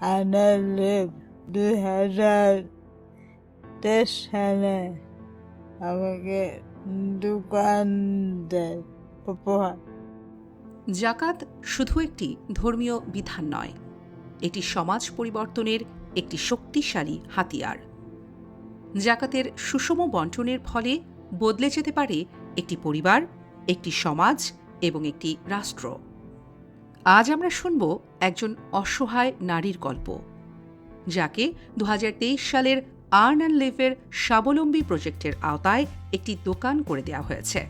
আনালে দুই হাজার তেইশ সালে আমাকে দোকান দেয় উপহার জাকাত শুধু একটি ধর্মীয় বিধান নয় এটি সমাজ পরিবর্তনের একটি শক্তিশালী হাতিয়ার। জাকাতের সুষম বন্টনের ফলে বদলে যেতে পারে একটি পরিবার, একটি সমাজ এবং একটি রাষ্ট্র। আজ আমরা শুনব একজন অসহায় নারীর গল্প, যাকে দু হাজার তেইশ সালের আর্ন অ্যান্ড লিভের স্বাবলম্বী প্রজেক্টের আওতায় একটি দোকান করে দেওয়া হয়েছে।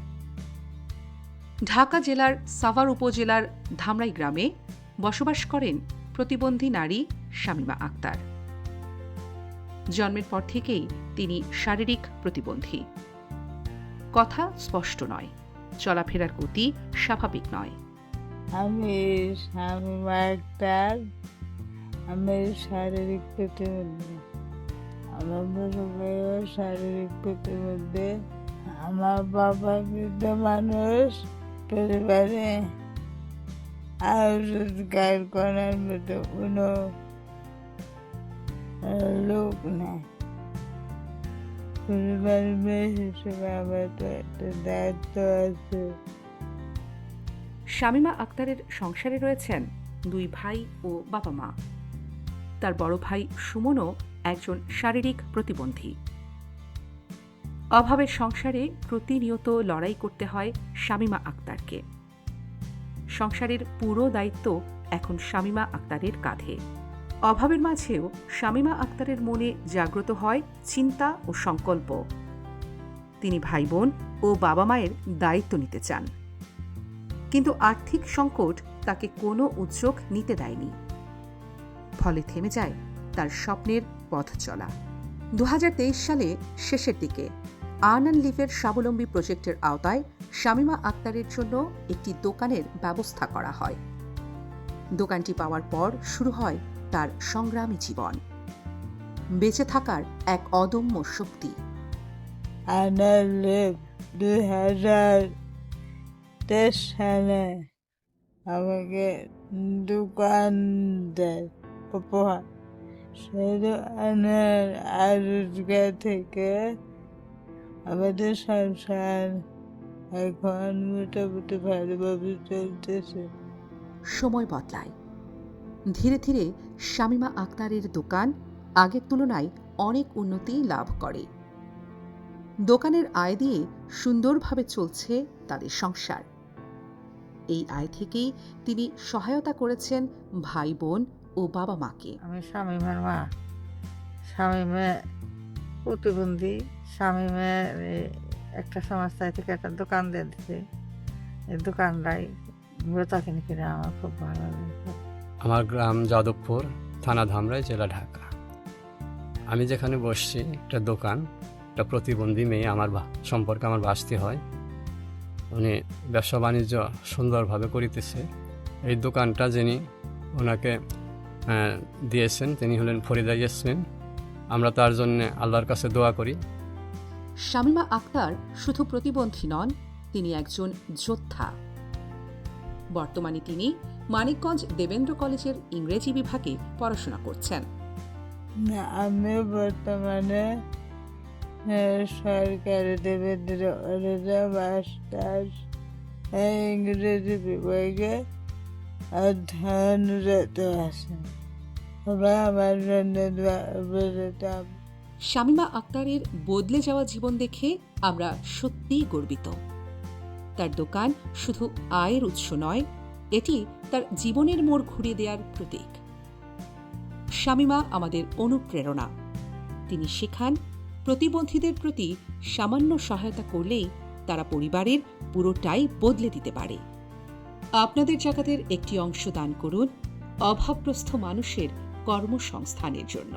ঢাকা জেলার সাভার উপজেলার ধামরাই গ্রামে বসবাস করেন প্রতিবন্ধী নারী শামিমা আক্তার। জন্মের পর থেকেই তিনি শারীরিক প্রতিবন্ধী। কথা স্পষ্ট নয়, চলাফেরার গতি স্বাভাবিক নয়। আমি স্বামী ডাক্তার আমি শারীরিক প্রতিবন্ধী। আমার বড় শারীরিক প্রতিবন্ধী। আমার বাবা বৃদ্ধ মানুষ, পরিবারে আর রোজগার করার মতো কোনো লোক নেই। পরিবারের মেয়ে হিসেবে আমার তো একটা দায়িত্ব আছে। শামীমা আক্তারের সংসারে রয়েছেন দুই ভাই ও বাবা মা। তার বড় ভাই সুমনও একজন শারীরিক প্রতিবন্ধী। অভাবের সংসারে প্রতিনিয়ত লড়াই করতে হয় শামিমা আক্তারকে। সংসারের পুরো দায়িত্ব এখন শামিমা আক্তারের কাঁধে। অভাবের মাঝেও শামিমা আক্তারের মনে জাগ্রত হয় চিন্তা ও সংকল্প। তিনি ভাই বোন ও বাবা মায়ের দায়িত্ব নিতে চান। কিন্তু আর্থিক সংকট তাকে কোনো উদ্যোগ নিতে দেয়নি। ফলে থেমে যায় তার স্বপ্নের পথ চলা। দু হাজার তেইশ সালে শেষের দিকে আর্ন অ্যান্ড লিভের স্বাবলম্বী প্রজেক্টের আওতায় শামিমা আক্তারের জন্য একটি দোকানের ব্যবস্থা করা হয়। দোকানটি পাওয়ার পর শুরু হয় তার সংগ্রামী জীবন। বেঁচে থাকার এক অদম্য শক্তি। আনালে দুই হাজার সালে আমাকে দোকান দেয় উপহার। সেই দোকানের রোজগার থেকে আমাদের সংসার এখন মোটামুটি ভালোভাবে চলতেছে। সময় বদলায়। ধীরে ধীরে শামিমা আক্তারের দোকান আগের তুলনায় অনেক উন্নতি লাভ করে। দোকানের আয় দিয়ে সুন্দরভাবে চলছে তাদের সংসার। এই আয় থেকেই তিনি সহায়তা করেছেন ভাই বোন ও বাবা মাকে। আমি স্বামীমের মা। স্বামীমে প্রতিবন্ধী। স্বামীমে একটা সংস্থায় থেকে একটা দোকান দিয়ে দিছে। এই দোকানটাই বেচা কিনে কিনে আমার খুব ভালো লাগে আমার গ্রাম যাদবপুর থানা ধামরাই জেলা ঢাকা। আমি যেখানে বসছি একটা দোকান একটা প্রতিবন্ধী মেয়ে আমার সম্পর্কে আমার বাসতে হয়। উনি ব্যবসা বাণিজ্য সুন্দরভাবে করিতেছে। এই দোকানটা যিনি ওনাকে দিয়েছেন তিনি হলেন ফরিদা ইয়াসমিন। আমরা তার জন্য আল্লাহর কাছে দোয়া করি। শামিমা আক্তার শুধু প্রতিবন্ধী নন তিনি একজন যোদ্ধা। বর্তমানে তিনি মানিকগঞ্জ দেবেন্দ্র কলেজের ইংরেজি বিভাগে পড়াশোনা করছেন। আমি বর্তমানে সরকারি দেবেন্দ্র মাস্টার্স ইংরেজি বিভাগে অধ্যয়নরত আছে। সবাই আমার জন্য শামীমা আক্তারের বদলে যাওয়া জীবন দেখে আমরা সত্যিই গর্বিত। তার দোকান শুধু আয়ের উৎস নয়, এটি তার জীবনের মোড় ঘুরিয়ে দেওয়ার প্রতীক। শামীমা আমাদের অনুপ্রেরণা। তিনি শেখান প্রতিবন্ধীদের প্রতি সামান্য সহায়তা করলেই তারা পরিবারের পুরোটাই বদলে দিতে পারে। আপনাদের জাকাতের একটি অংশ দান করুন অভাবগ্রস্ত মানুষের কর্মসংস্থানের জন্য।